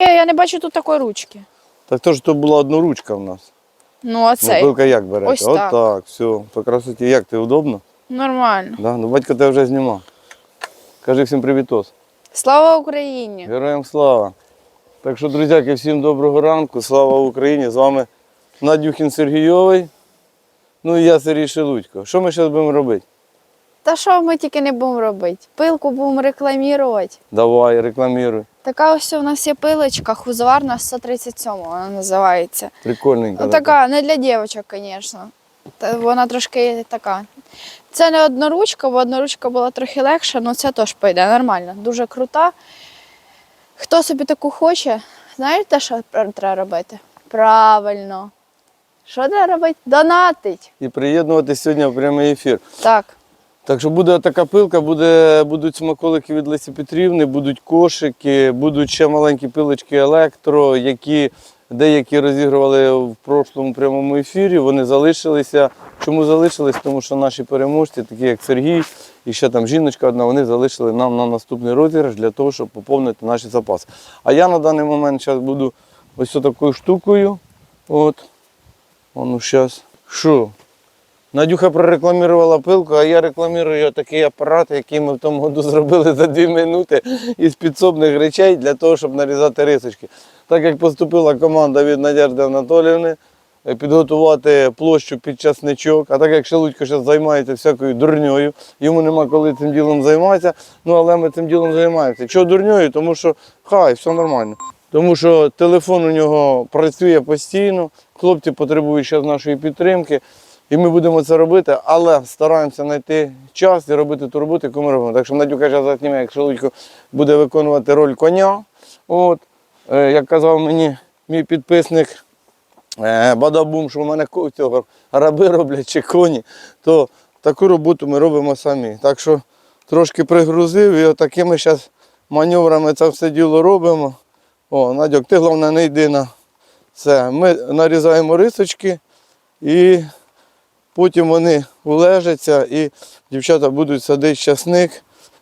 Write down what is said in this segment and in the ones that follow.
Я не бачу тут такої ручки. Так то ж то була одноручка в нас. Ну, а цей. пилка як берете? Ось От так. так, все. По красоті. Як ти удобно? Нормально. Да? Ну, батько тебе вже знімав. Кажи всім привітос. Слава Україні! Героям слава. Так що, друзяки, всім доброго ранку. Слава Україні! З вами Надюхін Сергійовий. Ну і я Сергій Шелудько. Що ми зараз будемо робити? Та що ми тільки не будемо робити? Пилку будемо рекламувати. Давай, рекламіруй. Така ось у нас є пилочка, хузоварна 137 вона називається. Прикольненько. Ну, така, не для дівчаток, звісно. Та Вона трошки така. Це не одноручка, бо одноручка була трохи легша, але це теж пойде нормально. Дуже крута. Хто собі таку хоче, знаєте, що треба робити? Правильно. Що треба робити? Донатить. І приєднуватись сьогодні в прямий ефір. Так. Так що буде така пилка, буде, будуть смаколики від Лесі Петрівни, будуть кошики, будуть ще маленькі пилочки електро, які деякі розігрували в прошлому прямому ефірі. Вони залишилися. Чому залишились? Тому що наші переможці, такі як Сергій і ще там жіночка одна, вони залишили нам на наступний розіграш для того, щоб поповнити наші запаси. А я на даний момент зараз буду ось такою штукою. От. Воно зараз. Що? Надюха прорекламувала пилку, а я рекламую такий апарат, який ми в тому году зробили за 2 минути із підсобних речей для того, щоб нарізати рисочки. Так як поступила команда від Надежди Анатоліївни е, підготувати площу під часничок, а так як Шелудько зараз займається всякою дурньою, йому нема коли цим ділом займатися, ну але ми цим ділом займаємося. Чого дурньою? Тому що хай, все нормально. Тому що телефон у нього працює постійно, хлопці потребують зараз нашої підтримки. І ми будемо це робити, але стараємося знайти час і робити ту роботу, яку ми робимо. Так що Надюка зараз засніме, як Шелудько буде виконувати роль коня. От, е, як казав мені мій підписник е, Бадабум, що в мене цього раби роблять чи коні, то таку роботу ми робимо самі. Так що трошки пригрузив і такими зараз маневрами це все діло робимо. О, Надьок, ти головне не йди на це. Ми нарізаємо рисочки і потім вони улежаться і дівчата будуть садити часник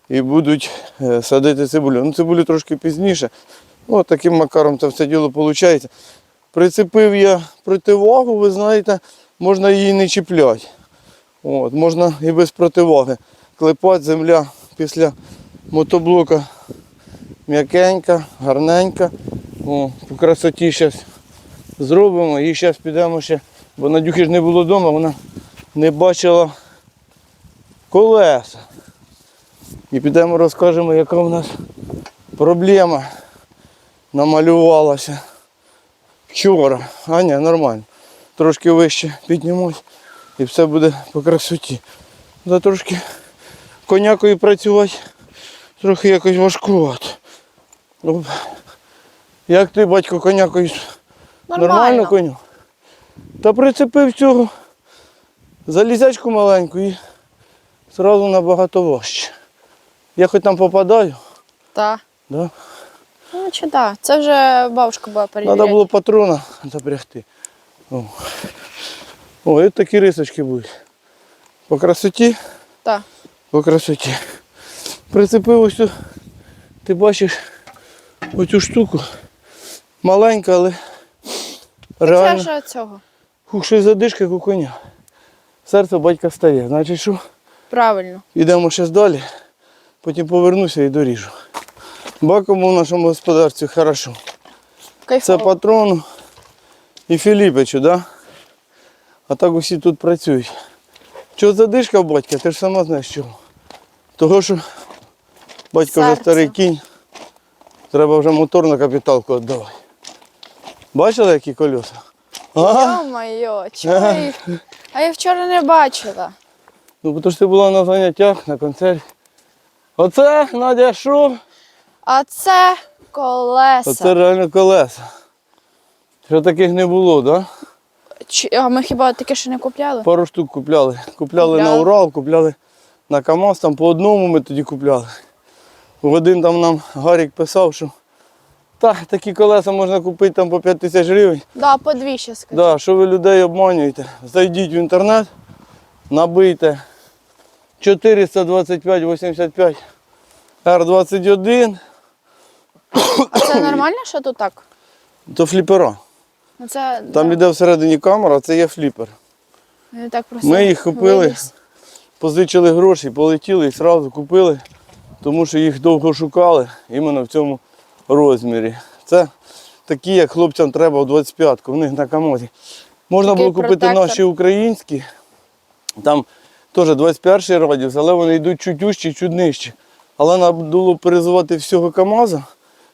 і будуть е, садити цибулю. Ну, цибулю трошки пізніше. Ну, таким макаром це все діло виходить. Прицепив я противагу, ви знаєте, можна її не чіпляти. От, можна і без противаги. Клепати земля після мотоблока м'якенька, гарненька. О, по красоті зараз зробимо і зараз підемо ще, бо Надюхи ж не було вдома, вона не бачила колеса. І підемо розкажемо, яка у нас проблема намалювалася вчора. А ні, нормально. Трошки вище піднімусь і все буде по красоті. Да трошки конякою працювати трохи якось важкувато. Як ти, батько, конякою Нормально коню? Та прицепив цього залізячку маленьку і одразу набагато важче. Я хоч там попадаю, Так. да? Ну, чи так. Це вже бабушка була перевіряти. треба було патрона запрягти. О. О, і такі рисочки будуть. По красоті, Так. по красоті. Прицепив ось ти бачиш оцю штуку. Маленька, але реально. Це ж цього. Хух, щось задишка, як у коня. Серце батька стає. Значить що? Правильно. Йдемо ще далі, потім повернуся і доріжу. Бакому в нашому господарстві хорошо. Це Кайфово. патрону і Філіпичу, да? А так усі тут працюють. Чого задишка батька, ти ж сама знаєш чого. Того, що батько вже старий кінь, треба вже мотор на капіталку віддавати. Бачили, які колеса? А? Йо-моє, чого їх? А я вчора не бачила. Ну, бо то ж ти була на заняттях, на концерті. Оце, Надя, що? А це колеса. Оце реально колеса. Що таких не було, так? Да? Чи- А ми хіба таке ще не купляли? Пару штук купляли. Купляли на Купляли. Урал, купляли на КАМАЗ, там по одному ми тоді купляли. В один там нам Гарік писав, що та, такі колеса можна купити там по 5 тисяч гривень. Да, по дві ще скажу. Да, що ви людей обманюєте? Зайдіть в інтернет, набийте 425 85 R21 А це нормально, що тут так? То фліпера. Ну це Там да, іде всередині камера, це є фліпер. не так просто. Ми їх купили, виліз. позичили гроші, полетіли і одразу купили, тому що їх довго шукали іменно в цьому розмірі. Це такі, як хлопцям треба в 25-ку, в них на комоді. Можна Такий було купити протектор. наші українські. Там теж 21-й радіус, але вони йдуть чуть ужчі, чуть нижче. Але треба було перезувати всього КАМАЗа.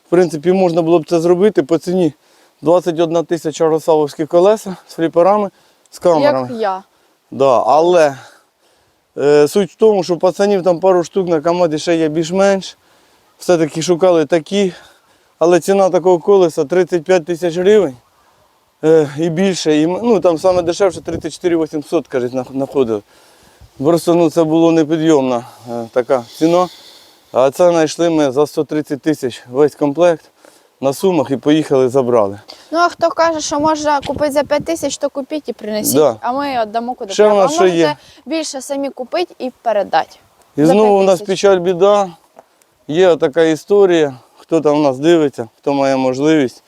В принципі, можна було б це зробити по ціні 21 тисяча росавовські колеса з фліперами, з камерами. Як я. Да, але е, суть в тому, що пацанів там пару штук на комоді ще є більш-менш. Все-таки шукали такі. Але ціна такого колеса 35 тисяч гривень е, і більше. І, ну, там саме дешевше 34 800, кажуть, нах- знаходили. Просто ну, це було непідйомна е, така ціна. А це знайшли ми за 130 тисяч весь комплект на сумах і поїхали, забрали. Ну а хто каже, що можна купити за 5 тисяч, то купіть і принесіть. Да. А ми віддамо куди Ще в треба. нас а можете є? більше самі купити і передати. І За знову у нас тисяч. печаль біда. Є така історія. Хто там нас дивиться, хто має можливість,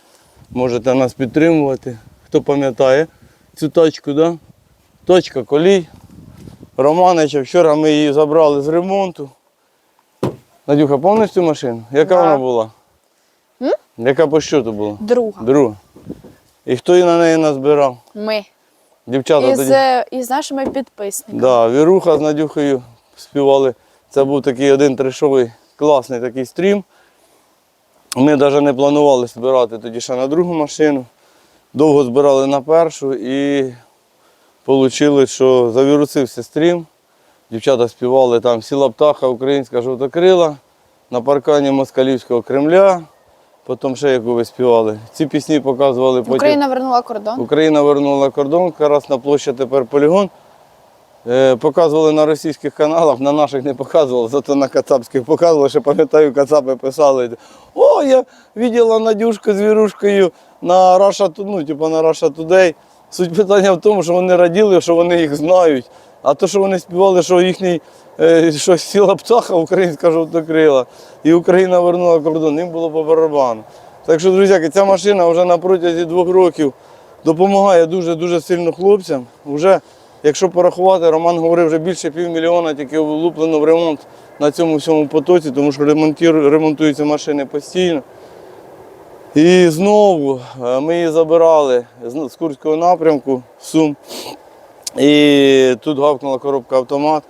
можете нас підтримувати. Хто пам'ятає цю тачку, да? Точка колій. Романича, вчора ми її забрали з ремонту. Надюха, пам'ятаєш цю машину? Яка Да. вона була? М? Яка по щоту була? Друга. Друга. І хто її на неї назбирав? Ми. Дівчата Із, тоді. е, із нашими підписниками. Да, Віруха з Надюхою співали. Це був такий один трешовий класний такий стрім. Ми навіть не планували збирати тоді ще на другу машину. Довго збирали на першу і вийшло, що завірусився стрім. Дівчата співали там Сіла птаха, українська жовтокрила, на паркані Москалівського Кремля. Потім ще яку ви співали. Ці пісні показували потім. Україна вернула кордон. Україна вернула кордон, якраз на площі тепер полігон. Е, Показували на російських каналах, на наших не показували, зато на кацапських показували, ще пам'ятаю, кацапи писали. О, я бачила Надюшку з вірушкою на Russia, Today», ну, типу на Russia Today. Суть питання в тому, що вони раділи, що вони їх знають. А то, що вони співали, що їхній е, що сіла птаха українська жовтокрила, і Україна вернула кордон, їм було по барабану. Так що, друзяки, ця машина вже на протязі двох років допомагає дуже-дуже сильно хлопцям. Уже, якщо порахувати, Роман говорив, вже більше півмільйона тільки влуплено в ремонт на цьому всьому потоці, тому що ремонтуються машини постійно. І знову е, ми її забирали з Курського напрямку в Сум. І тут гавкнула коробка автомат.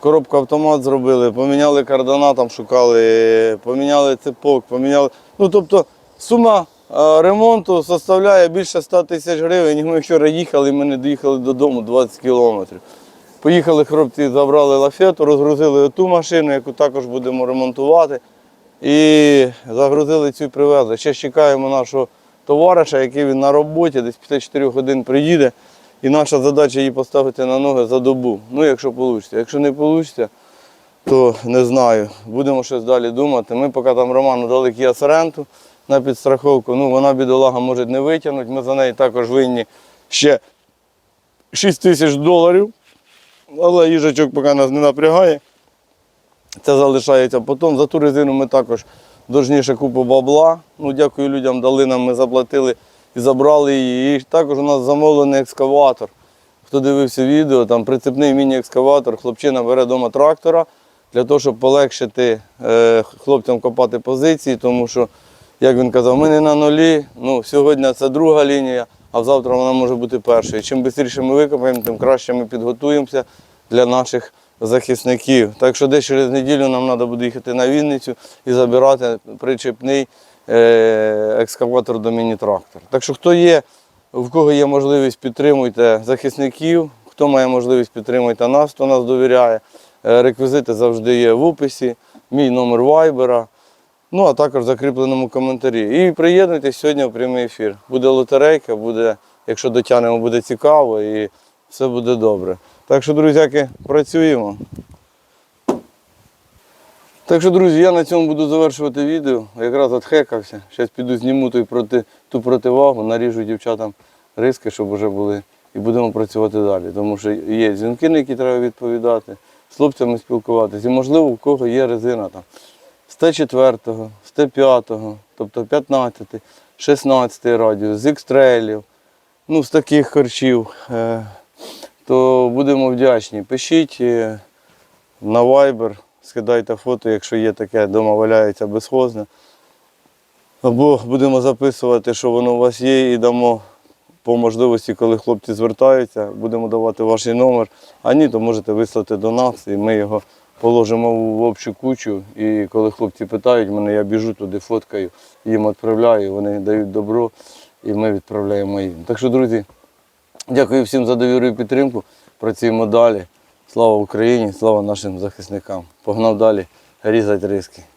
Коробку автомат зробили, поміняли кардана, там шукали, поміняли цепок, поміняли. Ну тобто сума ремонту составляє більше 100 тисяч гривень. Ми вчора їхали, ми не доїхали додому 20 кілометрів. Поїхали хлопці, забрали лафету, розгрузили ту машину, яку також будемо ремонтувати. І загрузили цю привезли. Ще чекаємо нашого товариша, який він на роботі, десь після 4 годин приїде. І наша задача її поставити на ноги за добу. Ну, якщо вийде. Якщо не вийде, то не знаю. Будемо щось далі думати. Ми поки там Роману дали Kia Sorento на підстраховку. Ну, вона бідолага може не витягнути. Ми за неї також винні ще 6 тисяч доларів. Але їжачок поки нас не напрягає. Це залишається потім. За ту резину ми також дожніше купу бабла. Ну, дякую людям, дали нам, ми заплатили і забрали її. І також у нас замовлений екскаватор. Хто дивився відео, там прицепний міні-екскаватор, хлопчина бере вдома трактора для того, щоб полегшити е, хлопцям копати позиції, тому що, як він казав, ми не на нулі. Ну, сьогодні це друга лінія, а завтра вона може бути першою. Чим швидше ми викопаємо, тим краще ми підготуємося для наших захисників. Так що десь через неділю нам треба буде їхати на Вінницю і забирати причепний е, екскаватор до міні-трактора. Так що хто є, в кого є можливість, підтримуйте захисників, хто має можливість, підтримуйте нас, хто нас довіряє. Е, Реквізити завжди є в описі, мій номер вайбера. Ну, а також в закріпленому коментарі. І приєднуйтесь сьогодні в прямий ефір. Буде лотерейка, буде, якщо дотягнемо, буде цікаво і все буде добре. Так що, друзяки, працюємо. Так що, друзі, я на цьому буду завершувати відео. Якраз отхекався. Зараз піду зніму той проти, ту противагу, наріжу дівчатам риски, щоб вже були. І будемо працювати далі. Тому що є дзвінки, на які треба відповідати, з хлопцями спілкуватися. І можливо, у кого є резина там. З Т4, з Т5, тобто 15, 16 радіус, з ікстрейлів, ну, з таких харчів, е, то будемо вдячні. Пишіть е, на Viber, скидайте фото, якщо є таке, вдома валяється безхозне. Або будемо записувати, що воно у вас є, і дамо по можливості, коли хлопці звертаються, будемо давати ваш номер. А ні, то можете вислати до нас, і ми його положимо в общу кучу. І коли хлопці питають мене, я біжу туди, фоткаю, їм відправляю, вони дають добро, і ми відправляємо їм. Так що, друзі, дякую всім за довіру і підтримку. Працюємо далі. Слава Україні, слава нашим захисникам. Погнав далі різати риски.